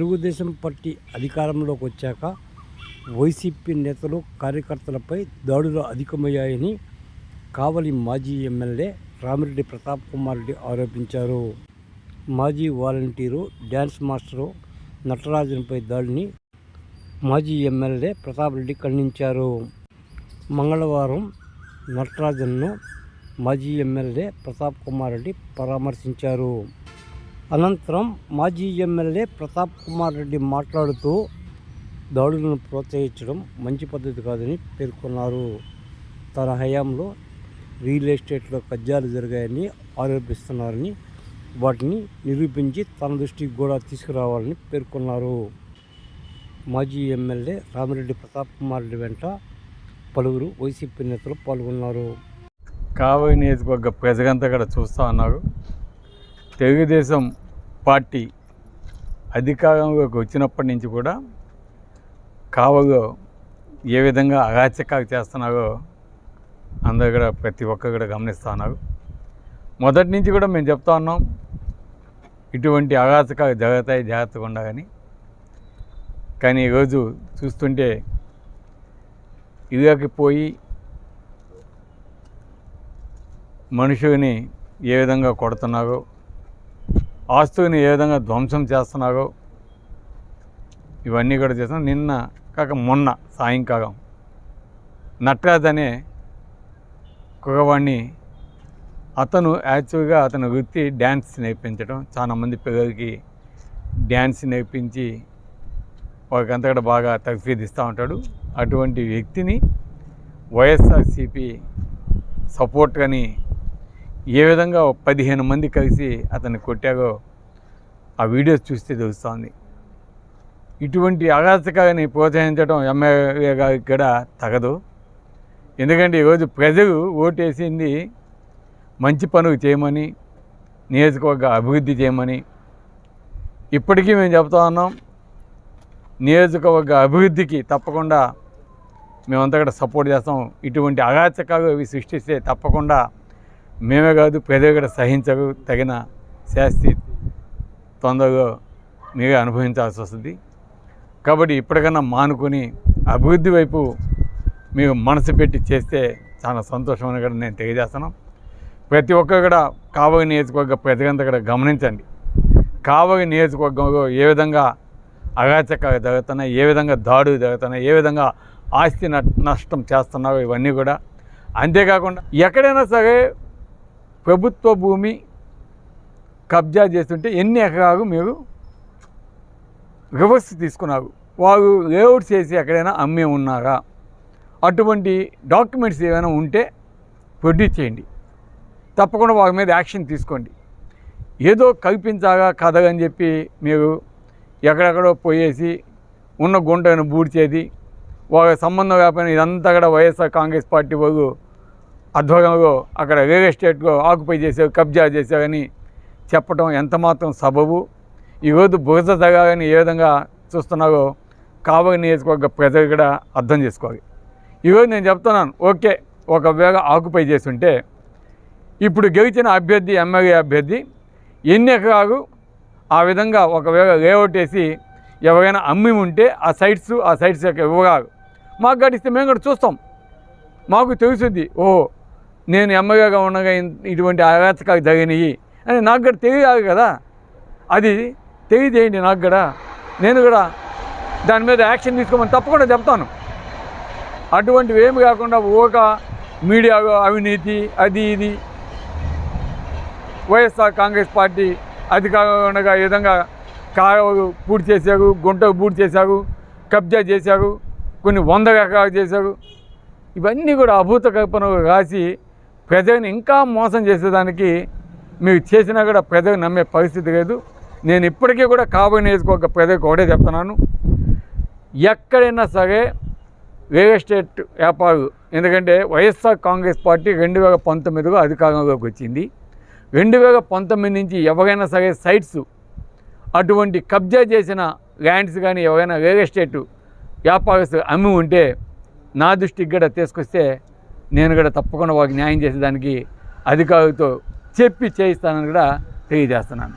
Telugu Desam party అధికారంలోకి వచ్చాక YCP నేతలు కార్యకర్తలపై దాడులు అధికమయ్యాయని కావలి మాజీ ఎమ్మెల్యే రామిరెడ్డి ప్రతాప్ కుమార్ రెడ్డి ఆరోపించారు. మాజీ వాలంటీరు డ్యాన్స్ మాస్టరు నటరాజన్పై దాడిని మాజీ ఎమ్మెల్యే ప్రతాప్ రెడ్డి ఖండించారు. మంగళవారం నటరాజన్ను మాజీ ఎమ్మెల్యే ప్రతాప్ కుమార్ రెడ్డి పరామర్శించారు. అనంతరం మాజీ ఎమ్మెల్యే ప్రతాప్ కుమార్ రెడ్డి మాట్లాడుతూ దాడులను ప్రోత్సహించడం మంచి పద్ధతి కాదని పేర్కొన్నారు. తన హయాంలో రియల్ ఎస్టేట్లో కబ్జాలు జరిగాయని ఆరోపిస్తున్నారని వాటిని నిరూపించి తన దృష్టికి కూడా తీసుకురావాలని పేర్కొన్నారు. మాజీ ఎమ్మెల్యే రామిరెడ్డి ప్రతాప్ కుమార్ రెడ్డి వెంట పలువురు వైసీపీ నేతలు పాల్గొన్నారు. కావలి నియోజకవర్గ ప్రజలంతా కూడా చూస్తూ ఉన్నారు. తెలుగుదేశం పార్టీ అధికారంలోకి వచ్చినప్పటి నుంచి కూడా కావలో ఏ విధంగా అరాచకాలు చేస్తున్నారో అందరు కూడా ప్రతి ఒక్కరు కూడా గమనిస్తూ ఉన్నారు. మొదటి నుంచి కూడా మేము చెప్తా ఉన్నాం ఇటువంటి అరాచకాలు జరుగుతాయి జాగ్రత్తగా ఉండాలని. కానీ ఈరోజు చూస్తుంటే ఇదిగాకి పోయి మనుషుని ఏ విధంగా కొడుతున్నారో ఆస్తుని ఏ విధంగా ధ్వంసం చేస్తున్నారో ఇవన్నీ కూడా చేస్తాం నిన్న కాక మొన్న సాయంకాలం నటరాజ్ అనే కుగవాణ్ణి అతను యాక్చువల్గా అతని వృత్తి డ్యాన్స్ నేర్పించడం. చాలామంది పిల్లలకి డ్యాన్స్ నేర్పించి వాళ్ళకంతా కూడా బాగా తగ్ఫీదిస్తూ ఉంటాడు. అటువంటి వ్యక్తిని వైఎస్ఆర్సిపి సపోర్ట్ కానీ ఏ విధంగా పదిహేను మంది కలిసి అతన్ని కొట్టారో ఆ వీడియోస్ చూస్తే తెలుస్తోంది. ఇటువంటి అగాధకాన్ని ప్రోత్సహించడం ఎమ్మెల్యే గారికి కూడా తగదు. ఎందుకంటే ఈరోజు ప్రజలు ఓటేసింది మంచి పనులు చేయమని నియోజకవర్గ అభివృద్ధి చేయమని. ఇప్పటికీ మేము చెప్తా ఉన్నాం నియోజకవర్గ అభివృద్ధికి తప్పకుండా మేమంతా కూడా సపోర్ట్ చేస్తాం. ఇటువంటి అగాచకాలు అవి సృష్టిస్తే తప్పకుండా మేమే కాదు పెదవి కూడా సహించకు తగిన శాస్తి తొందరగా మీరే అనుభవించాల్సి వస్తుంది. కాబట్టి ఇప్పటికన్నా మానుకొని అభివృద్ధి వైపు మీరు మనసు పెట్టి చేస్తే చాలా సంతోషం అని కూడా నేను తెలియజేస్తున్నాను ప్రతి ఒక్కరు కూడా కావలి నియోజకవర్గ పెద్దగంత కూడా గమనించండి. కావలి నియోజకవర్గంలో ఏ విధంగా అగాచకాలు జరుగుతున్నాయి ఏ విధంగా దాడులు జరుగుతున్నాయి ఏ విధంగా ఆస్తి నష్టం చేస్తున్నారో ఇవన్నీ కూడా. అంతేకాకుండా ఎక్కడైనా సరే ప్రభుత్వ భూమి కబ్జా చేస్తుంటే ఎన్ని ఎకరాలు మీరు రివర్స్ తీసుకున్నారు? వారు లేఅవుట్ చేసి ఎక్కడైనా అమ్మే ఉన్నారా? అటువంటి డాక్యుమెంట్స్ ఏమైనా ఉంటే ప్రొడ్యూస్ చేయండి. తప్పకుండా వారి మీద యాక్షన్ తీసుకోండి. ఏదో కల్పించాగా కథ అని చెప్పి మీరు ఎక్కడెక్కడో పోయేసి ఉన్న గుంటను బూడ్చేది వాళ్ళ సంబంధం లేకపోయినా ఇదంతా కూడా వైఎస్ఆర్ కాంగ్రెస్ పార్టీ వాళ్ళు ఆధ్వర్యంలో అక్కడ రియల్ ఎస్టేట్లో ఆక్యుపై చేసావు కబ్జా చేసావని చెప్పడం ఎంతమాత్రం సబబు. ఈరోజు బురద తగాలని ఏ విధంగా చూస్తున్నారో కావలి నియోజకవర్గ ప్రజలు కూడా అర్థం చేసుకోవాలి. ఈరోజు నేను చెప్తున్నాను ఓకే ఒకవేళ ఆక్యుపై చేస్తుంటే ఇప్పుడు గెలిచిన అభ్యర్థి ఎమ్మెల్యే అభ్యర్థి ఎన్ని ఎకరాలు ఆ విధంగా ఒకవేళ లేఅవుట్ వేసి ఎవరైనా అమ్మి ఉంటే ఆ సైట్స్ ఆ సైట్స్ యొక్క వివరాలు మాకు గడిస్తే మేము కూడా చూస్తాం. మాకు తెలుసుద్ది ఓ నేను ఎమ్మెల్యేగా ఉండగా ఇటువంటి అరాచకాలు జరిగినాయి అని నాకు కూడా తెలియాలి కదా అది తెలియజేయండి నాకు కూడా. నేను కూడా దాని మీద యాక్షన్ తీసుకోమని తప్పకుండా చెప్తాను. అటువంటివి ఏమి కాకుండా ఒక మీడియాలో అవినీతి అది ఇది. వైఎస్ఆర్ కాంగ్రెస్ పార్టీ అధికారంలో ఉండగా ఈ విధంగా కాలువలు పూర్తి చేశారు గుంటకు పూర్తి చేశారు కబ్జా చేశారు కొన్ని వంద రకాలు చేశారు. ఇవన్నీ కూడా అభూత కల్పనలు రాసి ప్రజల్ని ఇంకా మోసం చేసేదానికి మీరు చేసినా కూడా ప్రజలు నమ్మే పరిస్థితి లేదు. నేను ఇప్పటికీ కూడా కాబోయే నియోజకవర్గ ప్రజలకు ఒకటే చెప్తున్నాను. ఎక్కడైనా సరే రియల్ ఎస్టేట్ వ్యాపారులు ఎందుకంటే వైఎస్ఆర్ కాంగ్రెస్ పార్టీ రెండు వేల పంతొమ్మిదిలో అధికారంలోకి వచ్చింది. రెండు వేల పంతొమ్మిది నుంచి ఎవరైనా సరే సైట్స్ అటువంటి కబ్జా చేసిన ల్యాండ్స్ కానీ ఎవరైనా రియల్ ఎస్టేట్ వ్యాపారస్తులు అమ్మి ఉంటే నా దృష్టికి కూడా తీసుకొస్తే నేను కూడా తప్పకుండా వాళ్ళకి న్యాయం చేసేదానికి అధికారులతో చెప్పి చేయిస్తానని కూడా తెలియజేస్తున్నాను.